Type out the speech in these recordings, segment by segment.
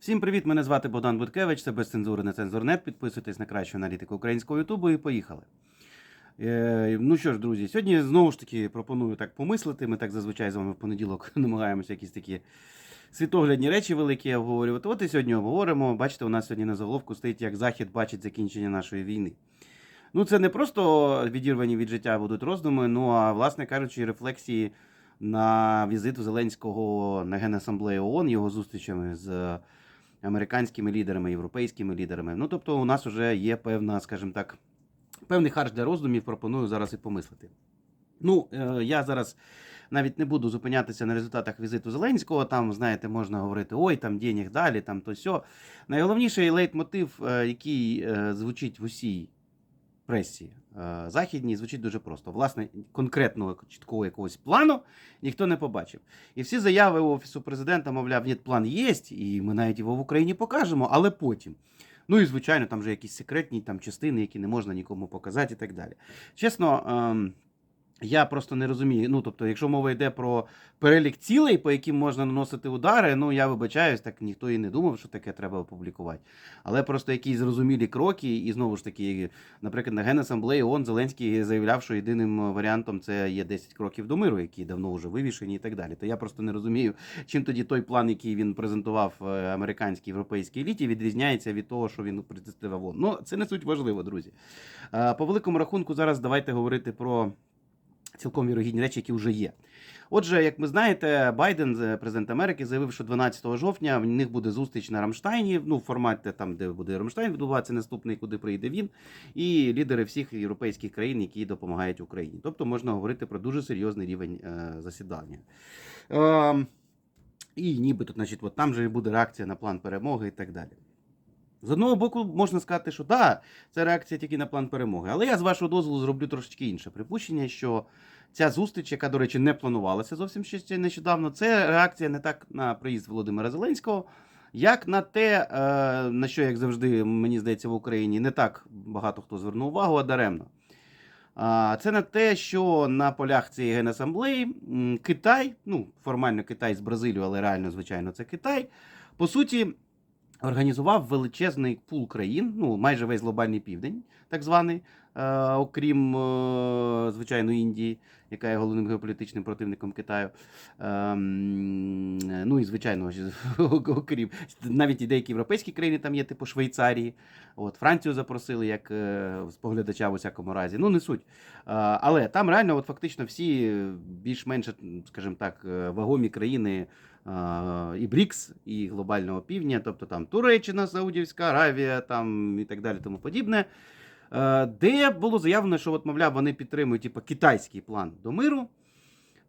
Всім привіт! Мене звати Богдан Буткевич, це без цензури на цензурнет. Підписуйтесь на кращу аналітику українського Ютубу і поїхали. Е, ну що ж, друзі, сьогодні знову ж таки пропоную так помислити. Ми так зазвичай з вами в понеділок намагаємося якісь такі світоглядні речі великі обговорювати. От і сьогодні обговоримо. Бачите, у нас сьогодні на заголовку стоїть, як Захід бачить закінчення нашої війни. Ну, це не просто відірвані від життя будуть роздуми, ну а власне кажучи, рефлексії на візит Зеленського на Генасамблею ООН, його зустрічами з американськими лідерами, європейськими лідерами. Ну, тобто, у нас вже є певна, скажімо так, певний харч для роздумів, пропоную зараз і помислити. Ну, е, я зараз навіть не буду зупинятися на результатах візиту Зеленського. Там, знаєте, можна говорити, ой, там денег далі, там то сьо. Найголовніший лейтмотив, е, який е, звучить в усій пресі е, західній, звучить дуже просто. Власне, конкретного чіткого якогось плану ніхто не побачив. І всі заяви Офісу президента, мовляв, ні, план є, і ми навіть його в Україні покажемо, але потім. Ну і звичайно, там вже якісь секретні там частини, які не можна нікому показати, і так далі. Чесно, ем, я просто не розумію. Ну, тобто, якщо мова йде про перелік цілей, по яким можна наносити удари, ну я вибачаюсь, так ніхто і не думав, що таке треба опублікувати. Але просто якісь зрозумілі кроки, і знову ж таки, наприклад, на Генасамблеї ООН Зеленський заявляв, що єдиним варіантом це є 10 кроків до миру, які давно вже вивішені і так далі. То я просто не розумію, чим тоді той план, який він презентував е, американській європейській еліті, відрізняється від того, що він представив ООН. Ну, це не суть важливо, друзі. Е, По великому рахунку, зараз давайте говорити про цілком вірогідні речі, які вже є. Отже, як ви знаєте, Байден, е, президент Америки, заявив, що 12 жовтня в них буде зустріч на Рамштайні, ну в форматі там, де буде Рамштайн відбуватися наступний, куди прийде він, і лідери всіх європейських країн, які допомагають Україні. Тобто можна говорити про дуже серйозний рівень е, засідання. Е, і нібито, значить, от там же буде реакція на план перемоги і так далі. З одного боку, можна сказати, що так, це реакція тільки на план перемоги. Але я з вашого дозволу зроблю трошечки інше припущення, що ця зустріч, яка, до речі, не планувалася зовсім ще нещодавно, це реакція не так на приїзд Володимира Зеленського, як на те, е, на що, як завжди, мені здається, в Україні не так багато хто звернув увагу, а даремно. Це на те, що на полях цієї генасамблеї Китай, ну формально Китай з Бразилією, але реально, звичайно, це Китай, по суті, організував величезний пул країн, ну майже весь глобальний південь, так званий, е, окрім е, звичайно Індії, яка є головним геополітичним противником Китаю. Ем, ну і звичайно, окрім навіть і деякі європейські країни там є, типу Швейцарії. От Францію запросили як е, споглядача в усякому разі. Ну не суть. Е, але там реально, от фактично, всі більш-менш, скажімо так, е, вагомі країни. Е, І БРІКС, і глобального півдня, тобто там Туреччина, Саудівська Аравія, там і так далі, тому подібне. Е, Де було заявлено, що, от, мовляв, вони підтримують типу, китайський план до миру.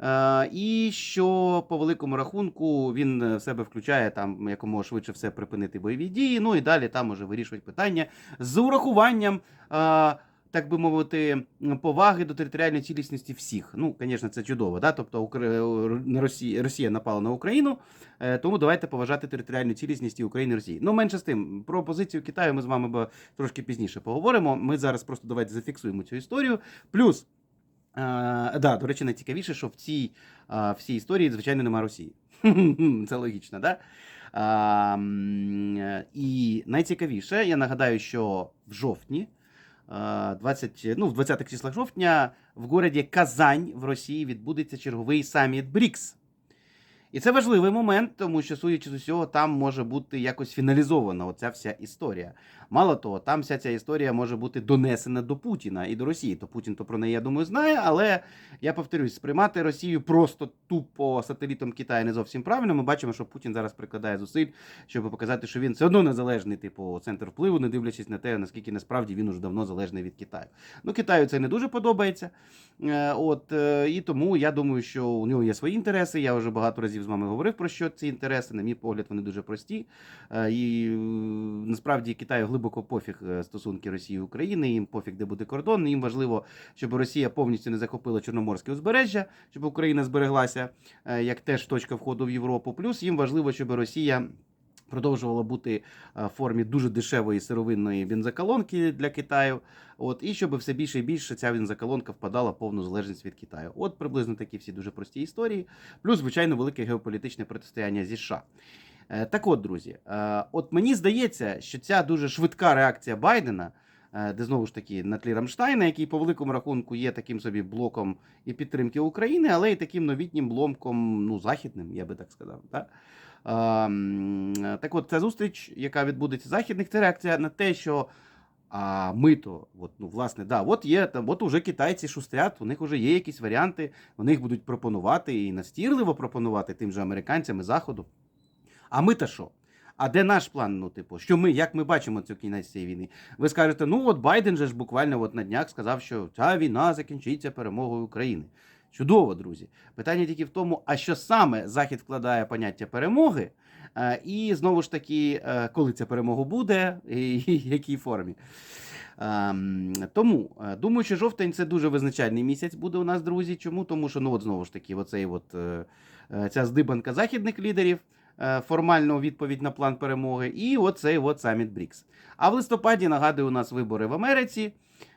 Е, І що по великому рахунку він е, в себе включає там якомога швидше все припинити бойові дії. Ну і далі там може вирішувати питання з урахуванням. Е, Так би мовити, поваги до територіальної цілісності всіх. Ну, звісно, це чудово. Да? Тобто Укра- Росія, Росія напала на Україну, е, тому давайте поважати територіальну цілісність і України і Росії. Ну, менше з тим, про позицію Китаю ми з вами трошки пізніше поговоримо. Ми зараз просто давайте зафіксуємо цю історію. Плюс, е, да, до речі, найцікавіше, що в цій е, всій історії, звичайно, немає Росії. Це логічно, да? Е, і найцікавіше, я нагадаю, що в жовтні, е, 20, ну, в 20-х числах жовтня, в городі Казань в Росії відбудеться черговий саміт БРІКС. І це важливий момент, тому що, судячи з усього, там може бути якось фіналізована оця вся історія. Мало того, там вся ця історія може бути донесена до Путіна і до Росії. То Путін то про неї, я думаю, знає, але я повторюсь, сприймати Росію просто тупо сателітом Китаю не зовсім правильно. Ми бачимо, що Путін зараз прикладає зусиль, щоб показати, що він все одно незалежний, типу, центр впливу, не дивлячись на те, наскільки насправді він уже давно залежний від Китаю. Ну, Китаю це не дуже подобається. Е, От е, і тому я думаю, що у нього є свої інтереси. Я вже багато разів з вами говорив про що ці інтереси. На мій погляд, вони дуже прості. Е, І насправді Китаю глибоко пофіг е, стосунки Росії і України. Їм пофіг, де буде кордон. Їм важливо, щоб Росія повністю не захопила Чорноморське узбережжя, щоб Україна збереглася е, як теж точка входу в Європу. Плюс їм важливо, щоб Росія. Продовжувала бути е, в формі дуже дешевої сировинної бензоколонки для Китаю. От і щоб все більше і більше ця бензоколонка впадала в повну залежність від Китаю. От приблизно такі всі дуже прості історії. Плюс, звичайно, велике геополітичне протистояння зі США. Е, Так от, друзі, е, от мені здається, що ця дуже швидка реакція Байдена, е, де знову ж таки на тлі Рамштайна, який по великому рахунку є таким собі блоком і підтримки України, але і таким новітнім бломком, ну, західним, я би так сказав. Так? Так от, ця зустріч, яка відбудеться західних, це реакція на те, що а ми то, от, ну, власне, да, от є там, от уже китайці шустрять, у них вже є якісь варіанти, вони їх будуть пропонувати і настірливо пропонувати тим же американцям і заходу. А ми то що? А де наш план? Ну, типу, що ми, як ми бачимо цю кінець цієї війни? Ви скажете, ну от Байден же ж буквально от на днях сказав, що ця війна закінчиться перемогою України. Чудово, друзі. Питання тільки в тому, а що саме Захід вкладає поняття перемоги, е, і знову ж таки, е, коли ця перемога буде, і в якій формі. Ем, Тому е, думаю, що жовтень це дуже визначальний місяць буде у нас, друзі. Чому? Тому що ну от знову ж таки, оцей от, ця здибанка західних лідерів, формальну відповідь на план перемоги, і оцей от саміт БРІКС. А в листопаді нагадую, у нас вибори в Америці,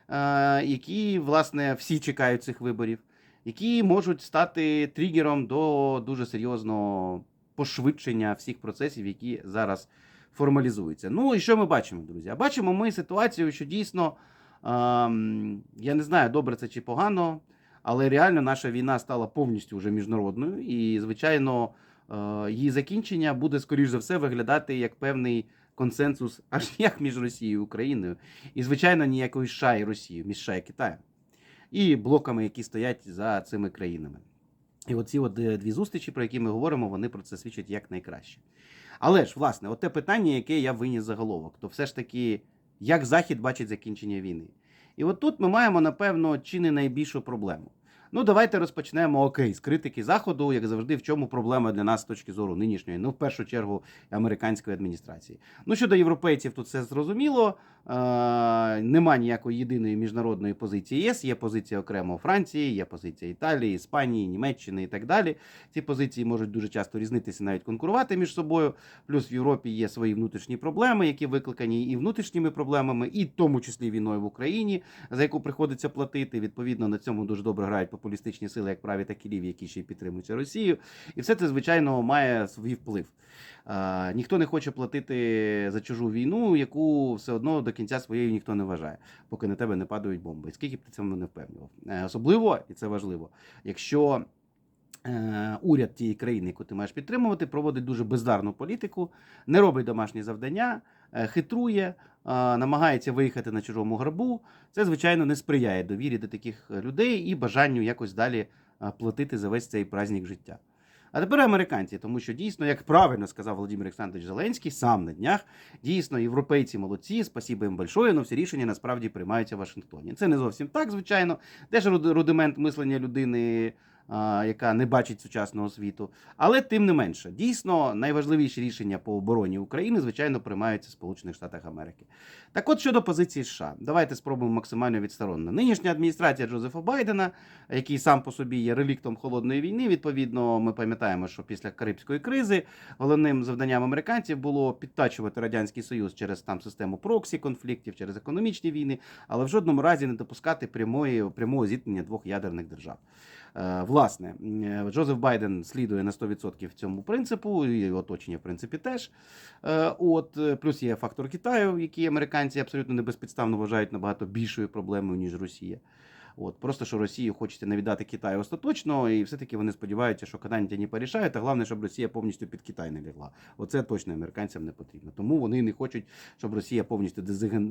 е, які, власне, всі чекають цих виборів, які можуть стати тригером до дуже серйозного пошвидшення всіх процесів, які зараз формалізуються. Ну і що ми бачимо, друзі? Бачимо ми ситуацію, що дійсно, ем, я не знаю, добре це чи погано, але реально наша війна стала повністю вже міжнародною, і, звичайно, е, її закінчення буде, скоріш за все, виглядати як певний консенсус аж ніяк між Росією і Україною. І, звичайно, ніякої США і Росією, між США і Китаєм. І блоками, які стоять за цими країнами. І оці от е, дві зустрічі, про які ми говоримо, вони про це свідчать як найкраще. Але ж, власне, от те питання, яке я виніс заголовок, то все ж таки, як Захід бачить закінчення війни. І от тут ми маємо, напевно, чи не найбільшу проблему. Ну, давайте розпочнемо окей, з критики Заходу, як завжди, в чому проблема для нас з точки зору нинішньої, ну, в першу чергу, американської адміністрації. Ну, щодо європейців, тут все зрозуміло. Е, нема ніякої єдиної міжнародної позиції ЄС, є позиція окремо Франції, є позиція Італії, Іспанії, Німеччини і так далі. Ці позиції можуть дуже часто різнитися, навіть конкурувати між собою. Плюс в Європі є свої внутрішні проблеми, які викликані і внутрішніми проблемами, і в тому числі війною в Україні, за яку приходиться платити. Відповідно, на цьому дуже добре грають популістичні сили, як праві, так і ліві, які ще й підтримуються Росію. І все це, звичайно, має свій вплив. А, ніхто не хоче платити за чужу війну, яку все одно до кінця своєю ніхто не вважає, поки на тебе не падають бомби. Скільки б ти цьому не впевнював. Е, Особливо, і це важливо, якщо е, уряд тієї країни, яку ти маєш підтримувати, проводить дуже бездарну політику, не робить домашні завдання, е, хитрує, е, намагається виїхати на чужому грабу. Це, звичайно, не сприяє довірі до таких людей і бажанню якось далі е, платити за весь цей праздник життя. А тепер американці, тому що дійсно, як правильно сказав Володимир Олександрович Зеленський, сам на днях дійсно європейці молодці, спасибо їм большое, але всі рішення насправді приймаються в Вашингтоні. Це не зовсім так, звичайно. Теж рудимент мислення людини, яка не бачить сучасного світу. Але тим не менше, дійсно найважливіші рішення по обороні України, звичайно, приймаються Сполучених Штатах Америки. Так от щодо позиції США, давайте спробуємо максимально відсторонно. Нинішня адміністрація Джозефа Байдена, який сам по собі є реліктом холодної війни. Відповідно, ми пам'ятаємо, що після Карибської кризи головним завданням американців було підтачувати радянський союз через там систему проксі конфліктів, через економічні війни, але в жодному разі не допускати прямої прямого зіткнення двох ядерних держав. Е, Власне, е, Джозеф Байден слідує на 100% цьому принципу, і оточення, в принципі, теж. Е, От плюс є фактор Китаю, який американці абсолютно не безпідставно вважають набагато більшою проблемою ніж Росія. От просто що Росію хочеться не віддати Китаю остаточно, і все-таки вони сподіваються, що коли-нибудь вони порішають, а головне, щоб Росія повністю під Китай не лягла. Оце точно американцям не потрібно. Тому вони не хочуть, щоб Росія повністю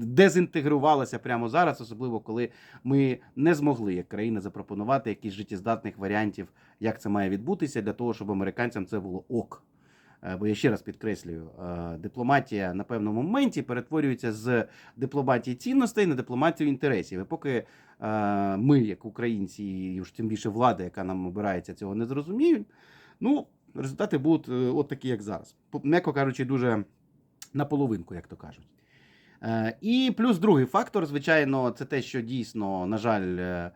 дезінтегрувалася прямо зараз, особливо коли ми не змогли як країна запропонувати якісь життєздатних варіантів, як це має відбутися, для того, щоб американцям це було ок. Е, Бо я ще раз підкреслюю, е, дипломатія на певному моменті перетворюється з дипломатії цінностей на дипломатію інтересів. І поки е, ми, як українці, і тим більше влада, яка нам обирається, цього не зрозуміють, ну результати будуть от такі, як зараз. М'яко кажучи, дуже наполовинку, як то кажуть. І плюс другий фактор, звичайно, це те, що дійсно, на жаль,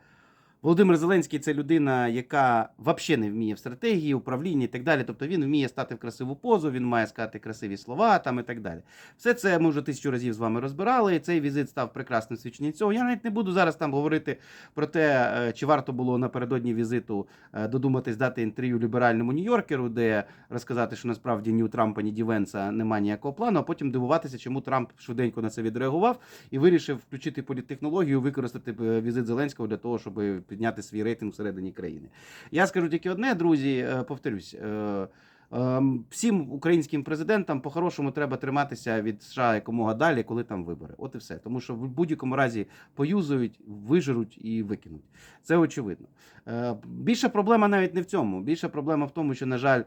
Володимир Зеленський це людина, яка взагалі не вміє в стратегії, управлінні і так далі. Тобто він вміє стати в красиву позу, він має сказати красиві слова там і так далі. Все це ми вже тисячу разів з вами розбирали. і Цей візит став прекрасним свідченням цього. Я навіть не буду зараз там говорити про те, е, чи варто було напередодні візиту е, додуматись дати інтерв'ю ліберальному Нью-Йоркеру, де розказати, що насправді ні у Трампа, ні Дівенса немає ніякого плану, а потім дивуватися, чому Трамп швиденько на це відреагував і вирішив включити політтехнологію, використати е, візит Зеленського для того, щоб підняти свій рейтинг всередині країни. Я скажу тільки одне, друзі, е, повторюсь. е, ем, Всім українським президентам по-хорошому треба триматися від США якомога далі, коли там вибори. От і все. Тому що в будь-якому разі поюзують, вижируть і викинуть. Це очевидно. Е, Більша проблема навіть не в цьому. Більша проблема в тому, що, на жаль,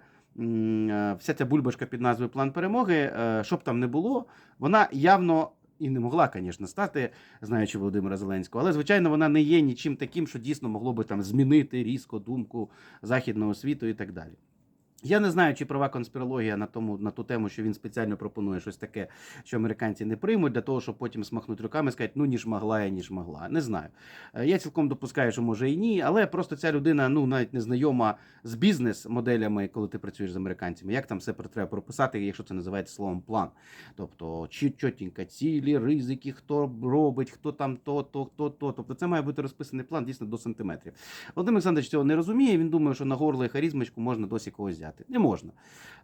вся ця бульбашка під назвою План перемоги, щоб там не було, вона явно. І не могла, звісно, стати, знаючи Володимира Зеленського, але звичайно вона не є нічим таким, що дійсно могло би там змінити різко думку західного світу і так далі. Я не знаю, чи права конспірологія на тому на ту тему, що він спеціально пропонує щось таке, що американці не приймуть, для того, щоб потім смахнути руками і сказати, ну ніж могла, я ніж могла. Не знаю. Е, Я цілком допускаю, що може і ні, але просто ця людина ну навіть не знайома з бізнес-моделями, коли ти працюєш з американцями. Як там все треба прописати, якщо це називається словом план. Тобто, чи чотенько цілі, ризики, хто робить, хто там то, то, хто то. Тобто, це має бути розписаний план дійсно до сантиметрів. Володимир Олександрович цього не розуміє. Він думає, що на горло і харізмочку можна досі когось взяти. Не можна.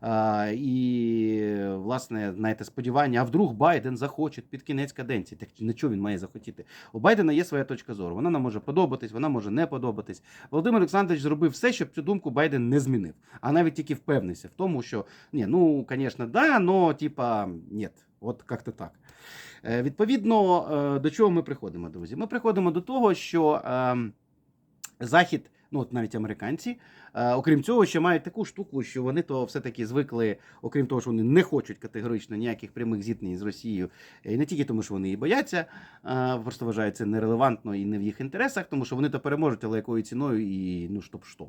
А, і, власне, знаєте, сподівання, а вдруг Байден захоче під кінець каденції. Так на чого він має захотіти? У Байдена є своя точка зору. Вона нам може подобатись, вона може не подобатись. Володимир Олександрович зробив все, щоб цю думку Байден не змінив, а навіть тільки впевнився в тому, що ні, ну, звісно, да, но типа ні. От як-то так. Е, Відповідно, е, до чого ми приходимо, друзі? Ми приходимо до того, що ем, Захід, ну от навіть американці, е, окрім цього, ще мають таку штуку, що вони то все-таки звикли, окрім того, що вони не хочуть категорично ніяких прямих зіткнень з Росією, і не тільки тому, що вони її бояться, е, просто вважають це нерелевантно і не в їх інтересах, тому що вони то переможуть, але якою ціною і ну щоб що.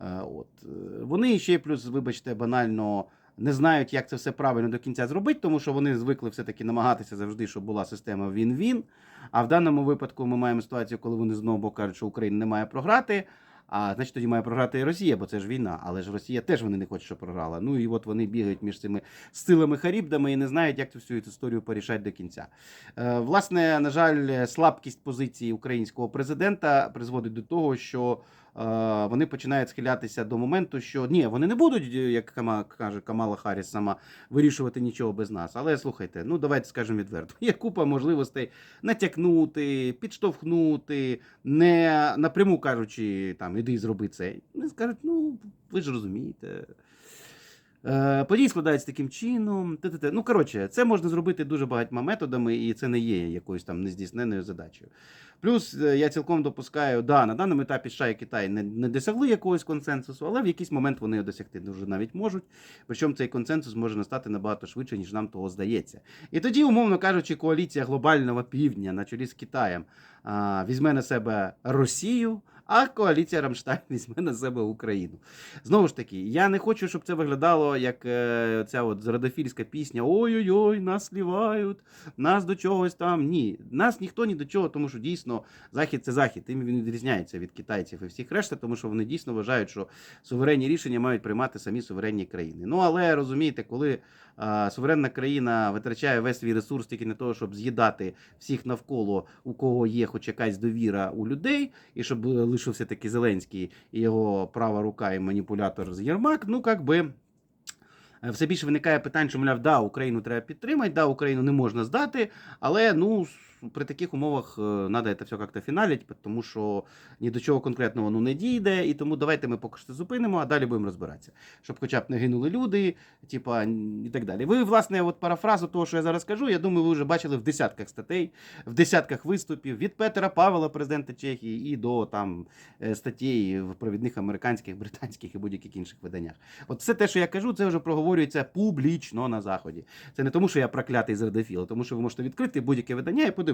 Е, От. Е, Вони ще плюс, вибачте, банально не знають, як це все правильно до кінця зробити, тому що вони звикли все-таки намагатися завжди, щоб була система він-він. А в даному випадку ми маємо ситуацію, коли вони знову кажуть, що Україна не має програти. А значить, тоді має програти і Росія, бо це ж війна. Але ж Росія теж вони не хочуть, щоб програла. Ну і от вони бігають між цими силами харібдами і не знають, як цю всю історію порішати до кінця. Е, власне, на жаль, слабкість позиції українського президента призводить до того, що вони починають схилятися до моменту, що ні, вони не будуть, е, як каже Камала Харріс сама, вирішувати нічого без нас. Але слухайте, ну давайте скажемо відверто. Є купа можливостей натякнути, підштовхнути, не напряму кажучи, там іди зроби це. Вони скажуть, ну ви ж розумієте. Е, Події складаються таким чином. Те-те-те. Ну, коротше, це можна зробити дуже багатьма методами, і це не є якоюсь там нездійсненною задачею. Плюс е, я цілком допускаю, да, на даному етапі США і Китай не, не досягли якогось консенсусу, але в якийсь момент вони його досягти дуже навіть можуть. Причому цей консенсус може настати набагато швидше, ніж нам того здається. І тоді, умовно кажучи, коаліція глобального півдня на чолі з Китаєм а, візьме на себе Росію. А коаліція Рамштайн візьме на себе Україну. Знову ж таки, я не хочу, щоб це виглядало як е, ця от зрадофільська пісня: Ой-ой-ой, нас слівають, нас до чогось там. Ні, нас ніхто ні до чого, тому що дійсно захід це захід. Тим він відрізняється від китайців і всіх решта, тому що вони дійсно вважають, що суверенні рішення мають приймати самі суверенні країни. Ну але розумієте, коли суверенна країна витрачає весь свій ресурс тільки на того, щоб з'їдати всіх навколо, у кого є хоч якась довіра у людей, і щоб лишився таки Зеленський і його права рука і маніпулятор з Єрмак, ну як би. е, Все більше виникає питань, що мовляв, да, Україну треба підтримати, да, Україну не можна здати, але ну при таких умовах треба це все як-то фіналити, тому що ні до чого конкретного ну, не дійде, і тому давайте ми поки що зупинимо, а далі будемо розбиратися, щоб хоча б не гинули люди, типа і так далі. Ви, власне, от парафразу того, що я зараз кажу, я думаю, ви вже бачили в десятках статей, в десятках виступів від Петера Павела, президента Чехії, і до там е, статей в провідних американських, британських і будь-яких інших виданнях. От все те, що я кажу, це вже проговорюється публічно на заході. Це не тому, що я проклятий зердофіл, а тому що ви можете відкрити будь-яке видання і подивитися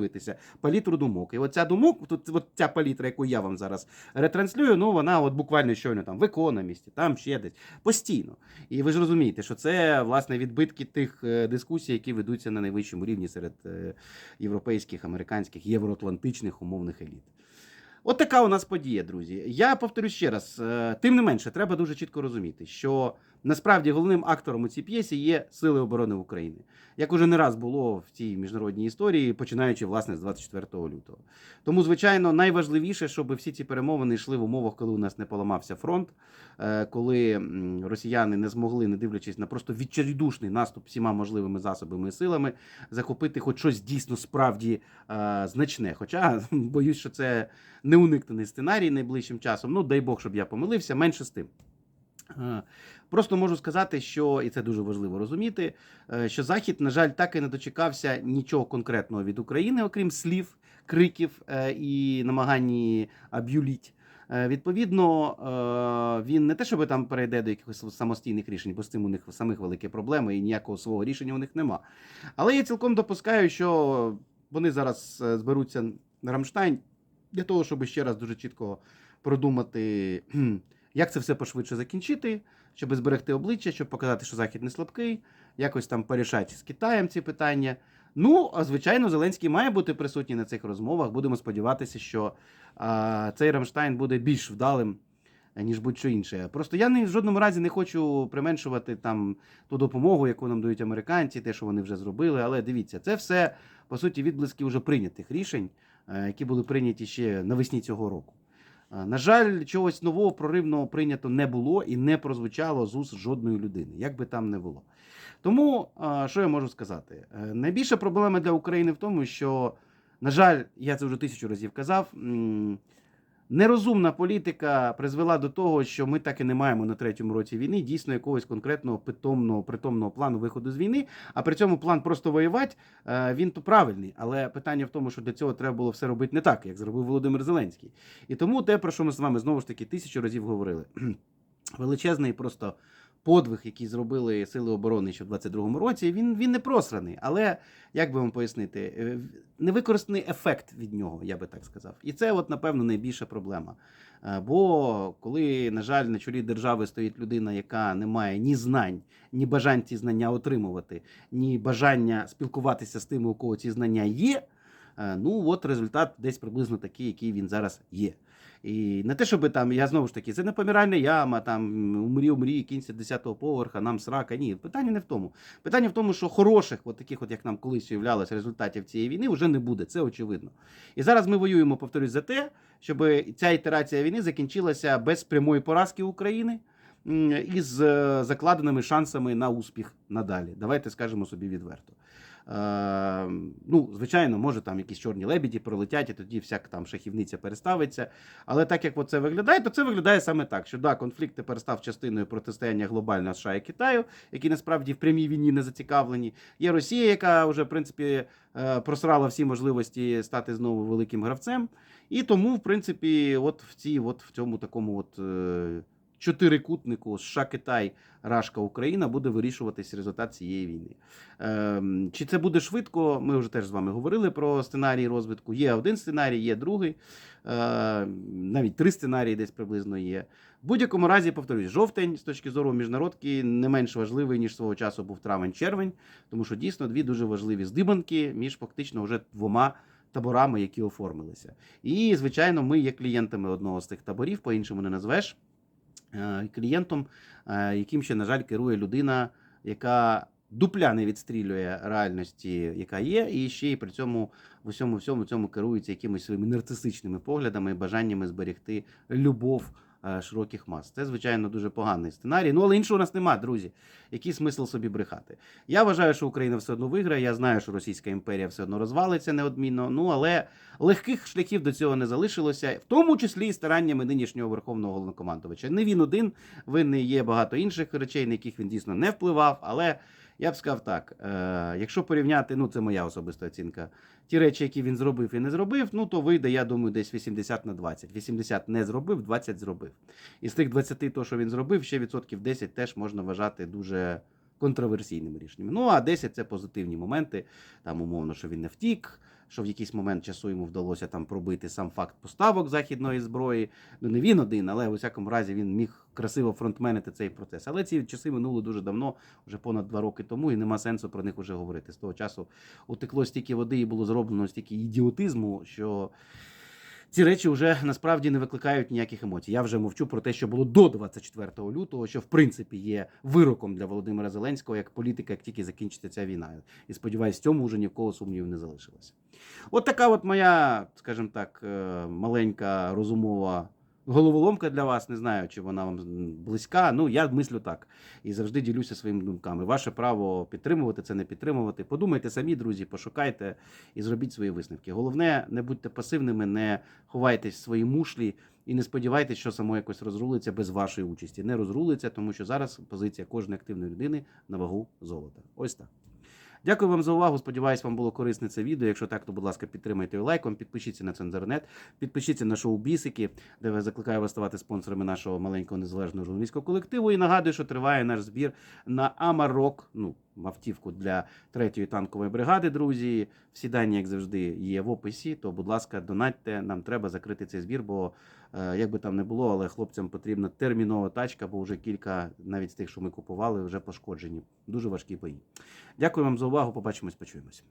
палітру думок. І от ця думок, тут от ця палітра, яку я вам зараз ретранслюю, ну вона от буквально щойно там в економісті, там ще десь постійно. І ви ж розумієте, що це власне відбитки тих е, дискусій, які ведуться на найвищому рівні серед е, європейських, американських, євроатлантичних умовних еліт. От така у нас подія, друзі. Я повторюю ще раз: е, тим не менше, треба дуже чітко розуміти, що насправді головним актором у цій п'єсі є Сили оборони України. Як уже не раз було в цій міжнародній історії, починаючи власне з 24 лютого. Тому, звичайно, найважливіше, щоб всі ці перемовини йшли в умовах, коли у нас не поламався фронт, е, коли росіяни не змогли, не дивлячись на просто відчайдушний наступ всіма можливими засобами і силами, захопити хоч щось дійсно справді е, значне. Хоча боюсь, що це неуникнений сценарій найближчим часом. Ну, дай Бог, щоб я помилився, менше з тим. Е, Просто можу сказати, що і це дуже важливо розуміти, е, що Захід, на жаль, так і не дочекався нічого конкретного від України, окрім слів, криків е, і намагань об'юліть. Відповідно, він не те, щоб там перейде до якихось самостійних рішень, бо з цим у них самих великі проблеми і ніякого свого рішення у них нема. Але я цілком допускаю, що вони зараз зберуться на Рамштайн для того, щоб ще раз дуже чітко продумати, як це все пошвидше закінчити, щоб зберегти обличчя, щоб показати, що Захід не слабкий, якось там порішати з Китаєм ці питання. Ну, а звичайно, Зеленський має бути присутній на цих розмовах. Будемо сподіватися, що а, цей Рамштайн буде більш вдалим, ніж будь-що інше. Просто я ні в жодному разі не хочу применшувати там ту допомогу, яку нам дають американці, те, що вони вже зробили. Але дивіться, це все по суті відблиски вже прийнятих рішень, е, які були прийняті ще навесні цього року. На жаль, чогось нового проривного прийнято не було і не прозвучало з уст жодної людини, як би там не було. Тому що я можу сказати? Е, Найбільша проблема для України в тому, що, на жаль, я це вже тисячу разів казав. Нерозумна політика призвела до того, що ми так і не маємо на третьому році війни дійсно якогось конкретного питомного притомного плану виходу з війни. А при цьому план просто воювати е, він то правильний. Але питання в тому, що для цього треба було все робити не так, як зробив Володимир Зеленський. І тому те, про що ми з вами знову ж таки тисячу разів говорили, величезний просто подвиг, який зробили Сили оборони ще в 22-му році, він, він не просраний. Але як би вам пояснити, е, невикористаний ефект від нього, я би так сказав. І це, от, напевно, найбільша проблема. Е, Бо коли, на жаль, на чолі держави стоїть людина, яка не має ні знань, ні бажань ці знання отримувати, ні бажання спілкуватися з тими, у кого ці знання є. е, Ну, от результат десь приблизно такий, який він зараз є. І не те, щоб там, я знову ж таки, це не помиральна яма, там умрі, умрі, кінця 10-го поверха, нам срака. Ні, питання не в тому. Питання в тому, що хороших, от таких, от як нам колись уявлялось, результатів цієї війни вже не буде. Це очевидно. І зараз ми воюємо, повторюсь, за те, щоб ця ітерація війни закінчилася без прямої поразки України м, і з е, закладеними шансами на успіх надалі. Давайте скажемо собі відверто. Е, ну, звичайно, може там якісь чорні лебіді пролетять, і тоді всяк там шахівниця переставиться. Але так як це виглядає, то це виглядає саме так, що да, конфлікт тепер став частиною протистояння глобального США і Китаю, які насправді в прямій війні не зацікавлені. Є Росія, яка вже в принципі е, просрала всі можливості стати знову великим гравцем. І тому, в принципі, от в цій, от в цьому такому от. Чотирикутнику США, Китай, Рашка, Україна буде вирішуватись результат цієї війни. Ем, чи це буде швидко? Ми вже теж з вами говорили про сценарій розвитку. Є один сценарій, є другий, е, навіть три сценарії десь приблизно є. В будь-якому разі, повторюсь, жовтень з точки зору міжнародки не менш важливий, ніж свого часу був травень-червень, тому що дійсно дві дуже важливі здибанки між фактично вже двома. Таборами, які оформилися, і звичайно, ми є клієнтами одного з цих таборів, по-іншому не назвеш. Е, клієнтом, е, яким ще, на жаль, керує людина, яка дупля не відстрілює реальності, яка є, і ще й при цьому в усьому всьому цьому керується якимись своїми нарцисичними поглядами і бажаннями зберегти любов широких мас. Це, звичайно, дуже поганий сценарій. Ну, але іншого у нас нема, друзі. Який смисл собі брехати? Я вважаю, що Україна все одно виграє. Я знаю, що Російська імперія все одно розвалиться неодмінно. Ну але легких шляхів до цього не залишилося, в тому числі і стараннями нинішнього верховного головнокомандувача. Не він один, винний є багато інших речей, на яких він дійсно не впливав. Але я б сказав так: е, якщо порівняти, ну це моя особиста оцінка, ті речі, які він зробив і не зробив, ну то вийде, я думаю, десь 80 на 20. 80 не зробив, 20 зробив. І з тих 20 то, що він зробив, ще відсотків 10 теж можна вважати дуже контроверсійними рішеннями. Ну а 10 це позитивні моменти. Там умовно, що він не втік, що в якийсь момент часу йому вдалося там пробити сам факт поставок західної зброї. Ну не він один, але у всякому разі він міг красиво фронтменити цей процес. Але ці часи минули дуже давно, вже понад два роки тому, і нема сенсу про них уже говорити. З того часу утекло стільки води і було зроблено стільки ідіотизму, що. Ці речі вже насправді не викликають ніяких емоцій. Я вже мовчу про те, що було до 24 лютого, що в принципі є вироком для Володимира Зеленського як політика, як тільки закінчиться ця війна. І сподіваюсь, цьому вже ні в кого сумнівів не залишилося. От така от моя, скажімо так, е, маленька розумова головоломка для вас. Не знаю, чи вона вам близька. Ну, я мислю так і завжди ділюся своїми думками. Ваше право підтримувати це, не підтримувати. Подумайте самі, друзі, пошукайте і зробіть свої висновки. Головне, не будьте пасивними, не ховайтесь в свої мушлі і не сподівайтесь, що само якось розрулиться без вашої участі. Не розрулиться, тому що зараз позиція кожної активної людини на вагу золота. Ось так. Дякую вам за увагу. Сподіваюсь, вам було корисне це відео. Якщо так, то будь ласка, підтримайте його лайком, підпишіться на Цензорнет, підпишіться на шоу Бісики, де я закликаю вас ставати спонсорами нашого маленького незалежного журналістського колективу. І нагадую, що триває наш збір на Амарок, ну, автівку для третьої танкової бригади, друзі. Всі дані, як завжди, є в описі. То, будь ласка, донатьте. Нам треба закрити цей збір, бо е, як би там не було, але хлопцям потрібна термінова тачка, бо вже кілька, навіть з тих, що ми купували, вже пошкоджені. Дуже важкі бої. Дякую вам за увагу. Побачимось, почуємось.